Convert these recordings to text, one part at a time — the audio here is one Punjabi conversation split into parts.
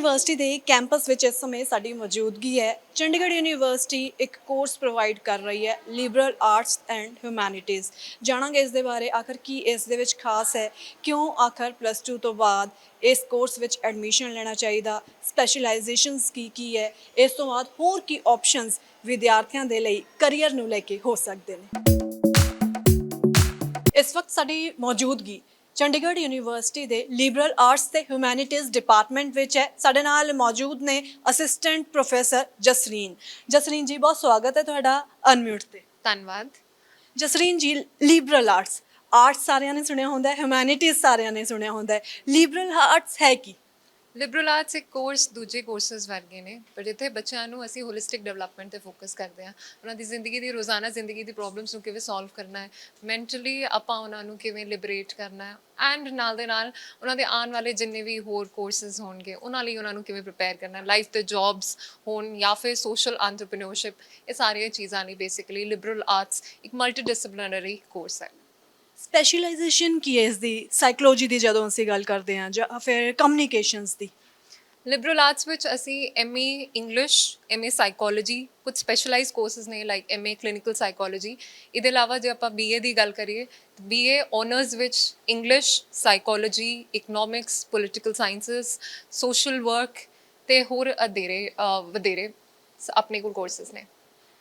ਯੂਨੀਵਰਸਿਟੀ ਦੇ ਕੈਂਪਸ ਵਿੱਚ ਇਸ ਸਮੇਂ ਸਾਡੀ ਮੌਜੂਦਗੀ ਹੈ। ਚੰਡੀਗੜ੍ਹ ਯੂਨੀਵਰਸਿਟੀ ਇੱਕ ਕੋਰਸ ਪ੍ਰੋਵਾਈਡ ਕਰ ਰਹੀ ਹੈ ਲਿਬਰਲ ਆਰਟਸ ਐਂਡ ਹਿਊਮੈਨਿਟੀਜ਼ ਜਾਣਾਂਗੇ ਇਸ ਦੇ ਬਾਰੇ, ਆਖਰ ਕੀ ਇਸ ਦੇ ਵਿੱਚ ਖਾਸ ਹੈ, ਕਿਉਂ ਆਖਰ ਪਲੱਸ 2 ਤੋਂ ਬਾਅਦ ਇਸ ਕੋਰਸ ਵਿੱਚ ਐਡਮਿਸ਼ਨ ਲੈਣਾ ਚਾਹੀਦਾ ਸਪੈਸ਼ਲਾਈਜੇਸ਼ਨਸ ਕੀ ਕੀ ਹੈ, ਇਸ ਤੋਂ ਬਾਅਦ ਹੋਰ ਕੀ ਆਪਸ਼ਨਸ ਵਿਦਿਆਰਥੀਆਂ ਦੇ ਲਈ ਕੈਰੀਅਰ ਨੂੰ ਲੈ ਕੇ ਹੋ ਸਕਦੇ ਨੇ। ਇਸ ਵਕਤ ਸਾਡੀ ਮੌਜੂਦਗੀ ਚੰਡੀਗੜ੍ਹ ਯੂਨੀਵਰਸਿਟੀ ਦੇ ਲਿਬਰਲ ਆਰਟਸ ਤੇ ਹਿਊਮੈਨਿਟੀਜ਼ ਡਿਪਾਰਟਮੈਂਟ ਵਿੱਚ ਹੈ। ਸਾਡੇ ਨਾਲ ਮੌਜੂਦ ਨੇ ਅਸਿਸਟੈਂਟ ਪ੍ਰੋਫੈਸਰ ਜਸਰੀਨ। ਜਸਰੀਨ ਜੀ ਬਹੁਤ ਸਵਾਗਤ ਹੈ ਤੁਹਾਡਾ ਅਨਮਿਊਟ ਤੇ। ਧੰਨਵਾਦ। ਜਸਰੀਨ ਜੀ ਲਿਬਰਲ ਆਰਟਸ ਆਰਟਸ ਸਾਰਿਆਂ ਨੇ ਸੁਣਿਆ ਹੁੰਦਾ ਹੈ ਹਿਊਮੈਨਿਟੀਜ਼ ਸਾਰਿਆਂ ਨੇ ਸੁਣਿਆ ਹੁੰਦਾ ਹੈ। ਲਿਬਰਲ ਆਰਟਸ ਹੈ ਕੀ? ਲਿਬਰਲ ਆਰਟਸ ਇੱਕ ਕੋਰਸ ਦੂਜੇ ਕੋਰਸਸ ਵਰਗੇ ਨੇ ਪਰ ਜਿੱਥੇ ਬੱਚਿਆਂ ਨੂੰ ਅਸੀਂ ਹੋਲਿਸਟਿਕ ਡਿਵੈਲਪਮੈਂਟ ਤੇ ਫੋਕਸ ਕਰਦੇ ਹਾਂ। ਉਹਨਾਂ ਦੀ ਜ਼ਿੰਦਗੀ ਦੀ, ਰੋਜ਼ਾਨਾ ਜ਼ਿੰਦਗੀ ਦੀ ਪ੍ਰੋਬਲਮਸ ਨੂੰ ਕਿਵੇਂ ਸੋਲਵ ਕਰਨਾ ਹੈ ਮੈਂਟਲੀ ਆਪਾਂ ਉਹਨਾਂ ਨੂੰ ਕਿਵੇਂ ਲਿਬਰੇਟ ਕਰਨਾ ਹੈ ਐਂਡ ਨਾਲ ਦੇ ਨਾਲ ਉਹਨਾਂ ਦੇ ਆਉਣ ਵਾਲੇ ਜਿੰਨੇ ਵੀ ਹੋਰ ਕੋਰਸਸ ਹੋਣਗੇ, ਉਹਨਾਂ ਲਈ ਉਹਨਾਂ ਨੂੰ ਕਿਵੇਂ ਪ੍ਰਿਪੇਅਰ ਕਰਨਾ ਲਾਈਫ ਤੇ ਜੌਬਸ ਹੋਣ ਜਾਂ ਫਿਰ ਸੋਸ਼ਲ ਐਂਟਰਪ੍ਰੀਨਿਓਰਸ਼ਿਪ ਇਹ ਸਾਰੀਆਂ ਚੀਜ਼ਾਂ ਲਈ ਬੇਸਿਕਲੀ ਲਿਬਰਲ ਆਰਟਸ ਇੱਕ ਮਲਟੀ ਡਿਸਪਲਿਨਰੀ ਕੋਰਸ ਹੈ। ਸਪੈਸ਼ਲਾਈਜੇਸ਼ਨ ਕੀ ਹੈ ਇਸ ਦੀ? ਸਾਈਕੋਲੋਜੀ ਦੀ ਜਦੋਂ ਅਸੀਂ ਗੱਲ ਕਰਦੇ ਹਾਂ ਜਾਂ ਫਿਰ ਕਮਿਊਨੀਕੇਸ਼ਨਸ ਦੀ? ਲਿਬਰਲ ਆਰਟਸ ਵਿੱਚ ਅਸੀਂ ਐਮਏ ਇੰਗਲਿਸ਼ ਐਮਏ ਸਾਈਕੋਲੋਜੀ ਕੁਝ ਸਪੈਸ਼ਲਾਈਜ਼ਡ ਕੋਰਸਸ ਨੇ ਲਾਈਕ ਐਮਏ ਕਲੀਨਿਕਲ ਸਾਈਕੋਲੋਜੀ ਇਹਦੇ ਇਲਾਵਾ ਜੇ ਆਪਾਂ ਬੀਏ ਦੀ ਗੱਲ ਕਰੀਏ ਬੀਏ ਆਨਰਸ ਵਿੱਚ English psychology economics political sciences social work ਤੇ ਹੋਰ ਅਧੇਰੇ ਵਧੇਰੇ ਆਪਣੇ ਕੋਲ ਕੋਰਸਸ ਨੇ।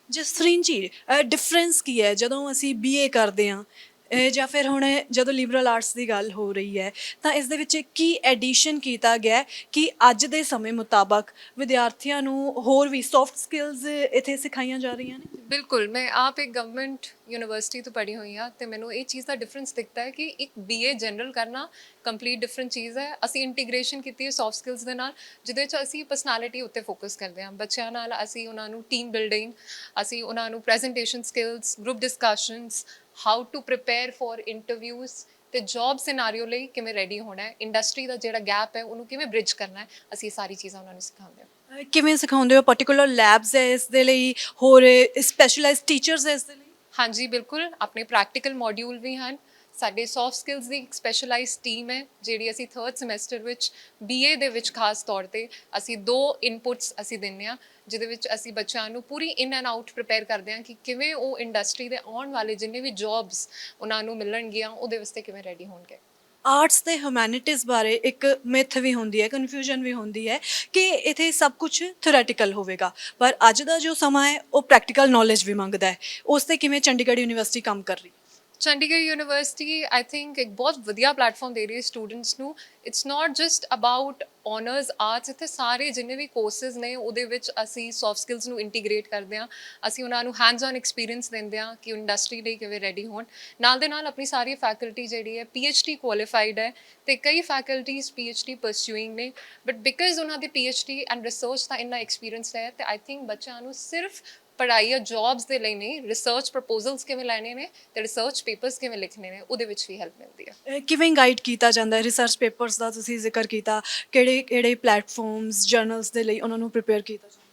ਜਸਰੀਨ ਜੀ ਡਿਫਰੈਂਸ ਕੀ ਹੈ? ਜਦੋਂ ਅਸੀਂ ਬੀਏ ਕਰਦੇ ਹਾਂ ਅਹ ਜਾਂ ਫਿਰ ਹੁਣ ਜਦੋਂ ਲਿਬਰਲ ਆਰਟਸ ਦੀ ਗੱਲ ਹੋ ਰਹੀ ਹੈ, ਤਾਂ ਇਸ ਦੇ ਵਿੱਚ ਕੀ ਐਡੀਸ਼ਨ ਕੀਤਾ ਗਿਆ ਹੈ ਕਿ ਅੱਜ ਦੇ ਸਮੇਂ ਮੁਤਾਬਕ ਵਿਦਿਆਰਥੀਆਂ ਨੂੰ ਹੋਰ ਵੀ ਸੌਫਟ ਸਕਿੱਲਸ ਇੱਥੇ ਸਿਖਾਈਆਂ ਜਾ ਰਹੀਆਂ ਨੇ? ਬਿਲਕੁਲ, ਮੈਂ ਆਪ ਇੱਕ ਗਵਰਨਮੈਂਟ ਯੂਨੀਵਰਸਿਟੀ ਤੋਂ ਪੜ੍ਹੀ ਹੋਈ ਹਾਂ ਤੇ ਮੈਨੂੰ ਇਹ ਚੀਜ਼ ਦਾ ਡਿਫਰੈਂਸ ਦਿਖਦਾ ਹੈ ਕਿ ਇੱਕ ਬੀਏ ਜਨਰਲ ਕਰਨਾ ਕੰਪਲੀਟ ਡਿਫਰੈਂਟ ਚੀਜ਼ ਹੈ। ਅਸੀਂ ਇੰਟੀਗ੍ਰੇਸ਼ਨ ਕੀਤੀ ਹੈ ਸੌਫਟ ਸਕਿੱਲਸ ਦੇ ਨਾਲ, ਜਿਹਦੇ ਵਿੱਚ ਅਸੀਂ ਪਰਸਨੈਲਿਟੀ ਉੱਤੇ ਫੋਕਸ ਕਰਦੇ ਹਾਂ। ਬੱਚਿਆਂ ਨਾਲ ਅਸੀਂ ਉਹਨਾਂ ਨੂੰ ਟੀਮ ਬਿਲਡਿੰਗ ਅਸੀਂ ਉਹਨਾਂ ਨੂੰ presentation skills group discussions how to prepare for interviews ਤੇ ਜੌਬ ਸਿਨੈਰੀਓ ਲਈ ਕਿਵੇਂ ਰੈਡੀ ਹੋਣਾ ਹੈ ਇੰਡਸਟਰੀ ਦਾ ਜਿਹੜਾ ਗੈਪ ਹੈ ਉਹਨੂੰ ਕਿਵੇਂ ਬ੍ਰਿਜ ਕਰਨਾ ਹੈ ਅਸੀਂ ਇਹ ਸਾਰੀ ਚੀਜ਼ਾਂ ਉਹਨਾਂ ਨੂੰ ਸਿਖਾਉਂਦੇ ਹਾਂ। ਕਿਵੇਂ ਸਿਖਾਉਂਦੇ ਹੋ? ਪਾਰਟਿਕੂਲਰ ਲੈਬਸ ਹੈ ਇਸ ਦੇ ਲਈ ਹੋਰ ਸਪੈਸ਼ਲਾਈਜ਼ਡ ਟੀਚਰਸ ਹੈ ਇਸ ਦੇ ਲਈ? ਹਾਂਜੀ ਬਿਲਕੁਲ ਆਪਣੇ ਪ੍ਰੈਕਟੀਕਲ ਮੋਡਿਊਲ ਵੀ ਹਨ। ਸਾਡੇ ਸੌਫਟ ਸਕਿੱਲਸ ਦੀ ਇੱਕ ਸਪੈਸ਼ਲਾਈਜ਼ਡ ਟੀਮ ਹੈ, ਜਿਹੜੀ ਅਸੀਂ 3rd ਸਮੈਸਟਰ ਵਿੱਚ BA ਦੇ ਵਿੱਚ ਖਾਸ ਤੌਰ ਤੇ ਅਸੀਂ ਦੋ ਇਨਪੁਟਸ ਅਸੀਂ ਦਿੰਨੇ ਆ ਜਿਹਦੇ ਵਿੱਚ ਅਸੀਂ ਬੱਚਿਆਂ ਨੂੰ ਪੂਰੀ ਇਨ ਐਂਡ ਆਊਟ ਪ੍ਰਿਪੇਅਰ ਕਰਦੇ ਹਾਂ ਕਿ ਕਿਵੇਂ ਉਹ ਇੰਡਸਟਰੀ ਦੇ ਆਉਣ ਵਾਲੇ ਜਿੰਨੇ ਵੀ ਜੌਬਸ ਉਹਨਾਂ ਨੂੰ ਮਿਲਣਗੀਆਂ, ਉਹਦੇ ਵਾਸਤੇ ਕਿਵੇਂ ਰੈਡੀ ਹੋਣਗੇ। ਆਰਟਸ ਤੇ ਹਿਊਮੈਨਿਟੀਜ਼ ਬਾਰੇ ਇੱਕ ਮਿਥ ਵੀ ਹੁੰਦੀ ਹੈ ਕਨਫਿਊਜ਼ਨ ਵੀ ਹੁੰਦੀ ਹੈ ਕਿ ਇਥੇ ਸਭ ਕੁਝ ਥਿਓਰੈਟੀਕਲ ਹੋਵੇਗਾ। ਪਰ ਅੱਜ ਦਾ ਜੋ ਸਮਾਂ ਹੈ, ਉਹ ਪ੍ਰੈਕਟੀਕਲ ਨੌਲੇਜ ਵੀ ਮੰਗਦਾ ਹੈ। ਉਸ ਤੇ ਕਿਵੇਂ ਚੰਡੀਗੜ੍ਹ ਯੂਨੀਵਰਸਿਟੀ ਕੰਮ ਕਰ ਰਹੀ ਚੰਡੀਗੜ੍ਹ ਯੂਨੀਵਰਸਿਟੀ ਆਈ ਥਿੰਕ ਇੱਕ ਬਹੁਤ ਵਧੀਆ ਪਲੇਟਫਾਰਮ ਦੇ ਰਹੀ ਹੈ ਸਟੂਡੈਂਟਸ ਨੂੰ it's not just about honours arts ਇੱਥੇ ਸਾਰੇ ਜਿੰਨੇ ਵੀ ਕੋਰਸਸ ਨੇ ਉਹਦੇ ਵਿੱਚ ਅਸੀਂ ਸੌਫਟ ਸਕਿੱਲਸ ਨੂੰ ਇੰਟੀਗ੍ਰੇਟ ਕਰਦੇ ਹਾਂ ਅਸੀਂ ਉਹਨਾਂ ਨੂੰ ਹੈਂਡਸ ਔਨ ਐਕਸਪੀਰੀਅੰਸ ਦਿੰਦੇ ਹਾਂ ਕਿ ਇੰਡਸਟਰੀ ਲਈ ਕਿਵੇਂ ਰੈਡੀ ਹੋਣ ਨਾਲ ਦੇ ਨਾਲ ਆਪਣੀ ਸਾਰੀ ਫੈਕਲਟੀ ਜਿਹੜੀ ਹੈ ਡੀ ਕੁਆਲੀਫਾਈਡ ਹੈ ਤੇ ਕਈ ਫੈਕਲਟੀਜ਼ ਡੀ ਪਰਸੂਇੰਗ ਨੇ ਬਟ ਬਿਕਾਜ਼ ਉਹਨਾਂ ਦੀ ਡੀ ਐਂਡ ਰਿਸਰਚ ਦਾ ਇੰਨਾ ਐਕਸਪੀਰੀਅੰਸ ਹੈ ਤੇ ਆਈ ਥਿੰਕ ਬੱਚਿਆਂ ਨੂੰ ਸਿਰਫ ਪੜ੍ਹਾਈ ਜਾਂ ਜੌਬਸ ਦੇ ਲਈ ਨਹੀਂ ਰਿਸਰਚ ਪ੍ਰਪੋਜ਼ਲਸ ਕਿਵੇਂ ਲੈਣੇ ਨੇ ਤੇ ਰਿਸਰਚ ਪੇਪਰਸ ਕਿਵੇਂ ਲਿਖਣੇ ਨੇ ਉਹਦੇ ਵਿੱਚ ਵੀ ਹੈਲਪ ਮਿਲਦੀ ਹੈ ਅਹ ਕਿਵੇਂ ਗਾਈਡ ਕੀਤਾ ਜਾਂਦਾ ਹੈ? ਰਿਸਰਚ ਪੇਪਰਸ ਦਾ ਤੁਸੀਂ ਜ਼ਿਕਰ ਕੀਤਾ ਕਿਹੜੇ ਕਿਹੜੇ ਪਲੇਟਫਾਰਮਸ ਜਰਨਲਸ ਦੇ ਲਈ ਉਹਨਾਂ ਨੂੰ ਪ੍ਰਿਪੇਅਰ ਕੀਤਾ ਜਾਂਦਾ ਹੈ?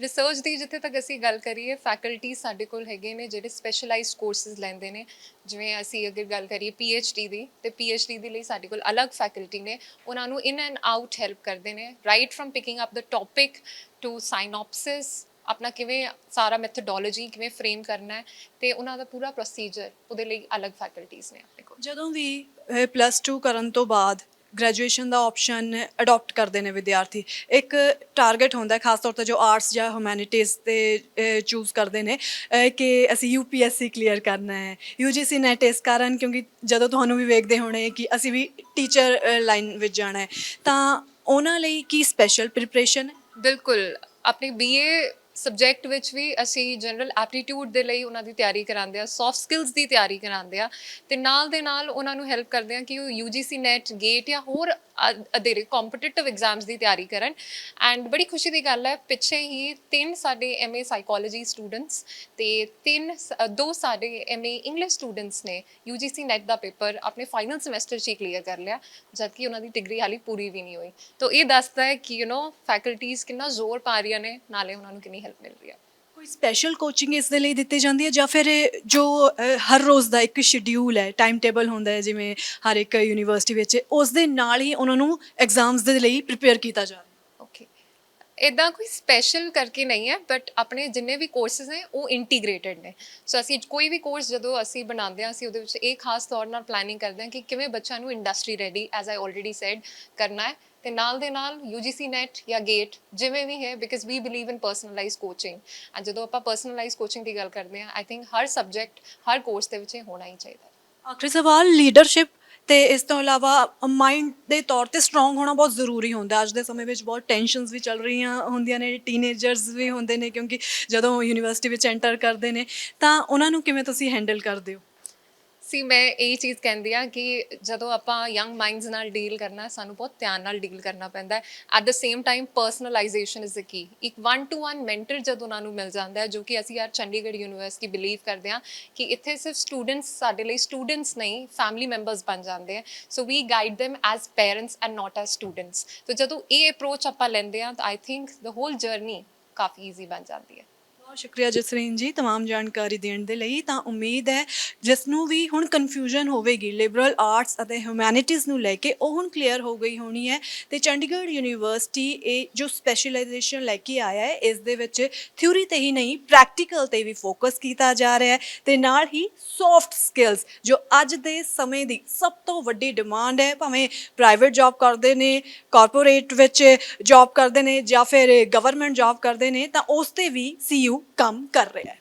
ਰਿਸਰਚ ਦੀ ਜਿੱਥੇ ਤੱਕ ਅਸੀਂ ਗੱਲ ਕਰੀਏ ਫੈਕਲਟੀ ਸਾਡੇ ਕੋਲ ਹੈਗੇ ਨੇ ਜਿਹੜੇ ਸਪੈਸ਼ਲਾਈਜ਼ਡ ਕੋਰਸਸ ਲੈਂਦੇ ਨੇ। ਜਿਵੇਂ ਅਸੀਂ ਅਗਰ ਗੱਲ ਕਰੀਏ ਡੀ ਦੀ ਤੇ ਡੀ ਦੇ ਲਈ ਸਾਡੇ ਕੋਲ ਅਲੱਗ ਫੈਕਲਟੀ ਨੇ। ਉਹਨਾਂ ਨੂੰ ਇਨ ਐਂਡ ਆਊਟ ਹੈਲਪ ਕਰਦੇ ਨੇ। Right from picking up the topic to synopsis ਆਪਣਾ ਕਿਵੇਂ ਸਾਰਾ ਮੈਥਡੋਲੋਜੀ ਕਿਵੇਂ ਫਰੇਮ ਕਰਨਾ ਹੈ ਤੇ ਉਹਨਾਂ ਦਾ ਪੂਰਾ ਪ੍ਰੋਸੀਜਰ ਉਹਦੇ ਲਈ ਅਲੱਗ ਫੈਕਲਟੀਆਂ ਨੇ ਆਪਣੇ ਕੋਲ। ਜਦੋਂ ਵੀ ਪਲੱਸ 2 ਕਰਨ ਤੋਂ ਬਾਅਦ ਗ੍ਰੈਜੂਏਸ਼ਨ ਦਾ ਆਪਸ਼ਨ ਅਡਾਪਟ ਕਰਦੇ ਨੇ ਵਿਦਿਆਰਥੀ। ਇੱਕ ਟਾਰਗੇਟ ਹੁੰਦਾ ਹੈ ਖਾਸ ਤੌਰ ਤੇ ਜੋ ਆਰਟਸ ਜਾਂ ਹਿਊਮੈਨਿਟੀਜ਼ ਤੇ ਚੂਜ਼ ਕਰਦੇ ਨੇ ਕਿ ਅਸੀਂ ਯੂਪੀਐਸਸੀ ਕਲੀਅਰ ਕਰਨਾ ਹੈ। ਯੂਜੀਸੀ ਨੈਟ ਇਸ ਕਾਰਨ ਕਿਉਂਕਿ ਜਦੋਂ ਤੁਹਾਨੂੰ ਵੀ ਵੇਖਦੇ ਹੋਣੇ ਕਿ ਅਸੀਂ ਵੀ ਟੀਚਰ ਲਾਈਨ ਵਿੱਚ ਜਾਣਾ ਹੈ। ਤਾਂ ਉਹਨਾਂ ਲਈ ਕੀ ਸਪੈਸ਼ਲ ਪ੍ਰੀਪਰੇਸ਼ਨ ਬਿਲਕੁਲ ਆਪਣੀ ਬੀਏ ਸਬਜੈਕਟ ਵਿੱਚ ਵੀ ਅਸੀਂ ਜਨਰਲ ਐਪਟੀਟਿਊਡ ਦੇ ਲਈ ਉਹਨਾਂ ਦੀ ਤਿਆਰੀ ਕਰਾਉਂਦੇ ਆ ਸੌਫਟ ਸਕਿੱਲਸ ਦੀ ਤਿਆਰੀ ਕਰਾਉਂਦੇ ਆ ਤੇ ਨਾਲ ਦੇ ਨਾਲ ਉਹਨਾਂ ਨੂੰ ਹੈਲਪ ਕਰਦੇ ਆ ਕਿ ਉਹ UGC ਨੈਟ ਗੇਟ ਜਾਂ ਹੋਰ ਅਧੇਰੇ ਕੰਪੀਟੀਟਿਵ ਐਗਜ਼ਾਮਸ ਦੀ ਤਿਆਰੀ ਕਰਨ। ਐਂਡ ਬੜੀ ਖੁਸ਼ੀ ਦੀ ਗੱਲ ਹੈ, ਪਿੱਛੇ ਹੀ ਤਿੰਨ ਸਾਡੇ ਐਮਏ ਸਾਈਕੋਲੋਜੀ ਸਟੂਡੈਂਟਸ ਤੇ ਤਿੰਨ ਸ- ਦੋ ਸਾਡੇ ਐਮਏ ਇੰਗਲਿਸ਼ ਸਟੂਡੈਂਟਸ ਨੇ UGC ਨੈਟ ਦਾ ਪੇਪਰ ਆਪਣੇ ਫਾਈਨਲ ਸਮੈਸਟਰ 'ਚ ਹੀ ਕਲੀਅਰ ਕਰ ਲਿਆ, ਜਦਕਿ ਉਹਨਾਂ ਦੀ ਡਿਗਰੀ ਹਾਲੀ ਪੂਰੀ ਵੀ ਨਹੀਂ ਹੋਈ। ਤਾਂ ਇਹ ਦੱਸਦਾ ਹੈ ਕਿ ਯੂ نو ਫੈਕਲਟੀਆਂ ਕਿੰਨਾ ਜ਼ੋਰ ਪਾ ਰਹੀਆਂ ਨੇ, ਨਾਲੇ ਉਹਨਾਂ ਨੂੰ ਕਿੰਨੀ ਹੈਲਪ ਮਿਲ ਰਹੀ ਹੈ। ਕੋਈ ਸਪੈਸ਼ਲ ਕੋਚਿੰਗ ਇਸ ਦੇ ਲਈ ਦਿੱਤੀ ਜਾਂਦੀ ਹੈ ਜਾਂ ਫਿਰ ਇਹ ਜੋ ਅਹ, ਹਰ ਰੋਜ਼ ਦਾ ਇੱਕ ਸ਼ਡਿਊਲ ਹੈ ਟਾਈਮ ਟੇਬਲ ਹੁੰਦਾ ਹੈ ਜਿਵੇਂ ਹਰ ਇੱਕ ਯੂਨੀਵਰਸਿਟੀ ਵਿੱਚ ਉਸ ਦੇ ਨਾਲ ਹੀ ਉਹਨਾਂ ਨੂੰ ਐਗਜ਼ਾਮਸ ਦੇ ਲਈ ਪ੍ਰੀਪੇਅਰ ਕੀਤਾ ਜਾ ਰਿਹਾ। ਹੈ ਓਕੇ ਇਦਾਂ ਕੋਈ ਸਪੈਸ਼ਲ ਕਰਕੇ ਨਹੀਂ ਹੈ ਬਟ ਆਪਣੇ ਜਿੰਨੇ ਵੀ ਕੋਰਸਸ ਨੇ ਉਹ ਇੰਟੀਗ੍ਰੇਟਿਡ ਨੇ। ਸੋ ਅਸੀਂ ਕੋਈ ਵੀ ਕੋਰਸ ਜਦੋਂ ਅਸੀਂ ਬਣਾਉਂਦੇ ਹਾਂ ਅਸੀਂ ਉਹਦੇ ਵਿੱਚ ਇਹ ਖਾਸ ਤੌਰ ਨਾਲ ਪਲੈਨਿੰਗ ਕਰਦੇ ਹਾਂ ਕਿ ਕਿਵੇਂ ਬੱਚਿਆਂ ਨੂੰ industry ready as I already said ਕਰਨਾ ਹੈ। ਤੇ ਨਾਲ ਦੇ ਨਾਲ UGC ਨੈਟ ਜਾਂ ਗੇਟ ਜਿਵੇਂ ਵੀ ਹੈ because we believe in personalise coaching and ਜਦੋਂ ਆਪਾਂ ਪਰਸਨਲਾਈਜ਼ ਕੋਚਿੰਗ ਦੀ ਗੱਲ ਕਰਦੇ ਹਾਂ ਆਈ ਥਿੰਕ ਹਰ ਸਬਜੈਕਟ ਹਰ ਕੋਰਸ ਦੇ ਵਿੱਚ ਇਹ ਹੋਣਾ ਹੀ ਚਾਹੀਦਾ ਆਖਰੀ ਸਵਾਲ ਲੀਡਰਸ਼ਿਪ ਤੇ ਇਸ ਤੋਂ ਇਲਾਵਾ ਮਾਈਂਡ ਦੇ ਤੌਰ ਤੇ ਸਟਰੋਂਗ ਹੋਣਾ ਬਹੁਤ ਜ਼ਰੂਰੀ ਹੁੰਦਾ ਅੱਜ ਦੇ ਸਮੇਂ ਵਿੱਚ ਬਹੁਤ ਟੈਨਸ਼ਨਸ ਵੀ ਚੱਲ ਰਹੀਆਂ ਹੁੰਦੀਆਂ ਨੇ ਟੀਨੇਜਰਸ ਵੀ ਹੁੰਦੇ ਨੇ ਕਿਉਂਕਿ ਜਦੋਂ ਯੂਨੀਵਰਸਿਟੀ ਵਿੱਚ ਐਂਟਰ ਕਰਦੇ ਨੇ, ਤਾਂ ਉਹਨਾਂ ਨੂੰ ਕਿਵੇਂ ਤੁਸੀਂ ਹੈਂਡਲ ਕਰਦੇ ਹੋ? ਸੀ ਮੈਂ ਇਹ ਚੀਜ਼ ਕਹਿੰਦੀ ਆ ਕਿ ਜਦੋਂ ਆਪਾਂ ਯੰਗ ਮਾਈਂਡਸ ਨਾਲ ਡੀਲ ਕਰਨਾ, ਸਾਨੂੰ ਬਹੁਤ ਧਿਆਨ ਨਾਲ ਡੀਲ ਕਰਨਾ ਪੈਂਦਾ ਹੈ। At the same time personalisation is the key ਇੱਕ ਵਨ ਟੂ ਵਨ ਮੈਂਟਰ ਜਦੋਂ ਉਹਨਾਂ ਨੂੰ ਮਿਲ ਜਾਂਦਾ ਹੈ, ਜੋ ਕਿ ਅਸੀਂ ਯਾਰ ਚੰਡੀਗੜ੍ਹ ਯੂਨੀਵਰਸਿਟੀ ਬਿਲੀਵ ਕਰਦੇ ਹਾਂ ਕਿ ਇੱਥੇ ਸਿਰਫ ਸਟੂਡੈਂਟਸ ਸਾਡੇ ਲਈ ਸਟੂਡੈਂਟਸ ਨਹੀਂ ਫੈਮਿਲੀ ਮੈਂਬਰਸ ਬਣ ਜਾਂਦੇ ਆ so we guide them as parents and not as students ਤਾਂ ਜਦੋਂ ਇਹ ਅਪਰੋਚ ਆਪਾਂ ਲੈਂਦੇ ਹਾਂ, ਤਾਂ I think the whole journey coffee easy ਬਣ ਜਾਂਦੀ ਹੈ। ਬਹੁਤ ਸ਼ੁਕਰੀਆ ਜਸਰੀਨ ਜੀ तमाम ਜਾਣਕਾਰੀ ਦੇਣ ਦੇ ਲਈ ਤਾਂ ਉਮੀਦ ਹੈ ਜਿਸ ਨੂੰ ਵੀ ਹੁਣ ਕਨਫਿਊਜ਼ਨ ਹੋਵੇਗੀ ਲਿਬਰਲ ਆਰਟਸ ਅਤੇ ਹਿਊਮੈਨਿਟੀਜ਼ ਨੂੰ ਲੈ ਕੇ ਉਹ ਹੁਣ ਕਲੀਅਰ ਹੋ ਗਈ ਹੋਣੀ ਹੈ ਤੇ ਚੰਡੀਗੜ੍ਹ ਯੂਨੀਵਰਸਿਟੀ ਇਹ ਜੋ ਸਪੈਸ਼ਲਾਈਜੇਸ਼ਨ ਲੈ ਕੇ ਆਇਆ ਹੈ ਇਸ ਦੇ ਵਿੱਚ ਥਿਊਰੀ ਤੇ ਹੀ ਨਹੀਂ ਪ੍ਰੈਕਟੀਕਲ ਤੇ ਵੀ ਫੋਕਸ ਕੀਤਾ ਜਾ ਰਿਹਾ ਹੈ ਤੇ ਨਾਲ ਹੀ ਸੌਫਟ ਸਕਿੱਲਸ ਜੋ ਅੱਜ ਦੇ ਸਮੇਂ ਦੀ ਸਭ ਤੋਂ ਵੱਡੀ ਡਿਮਾਂਡ ਹੈ ਭਾਵੇਂ ਪ੍ਰਾਈਵੇਟ ਜੌਬ ਕਰਦੇ ਨੇ ਕਾਰਪੋਰੇਟ ਵਿੱਚ ਜੌਬ ਕਰਦੇ ਨੇ ਜਾਂ ਫਿਰ ਗਵਰਨਮੈਂਟ ਜੌਬ ਕਰਦੇ ਨੇ ਤਾਂ ਉਸ ਤੇ ਵੀ ਸੀਯੂ ਕੰਮ ਕਰ ਰਿਹਾ ਹੈ।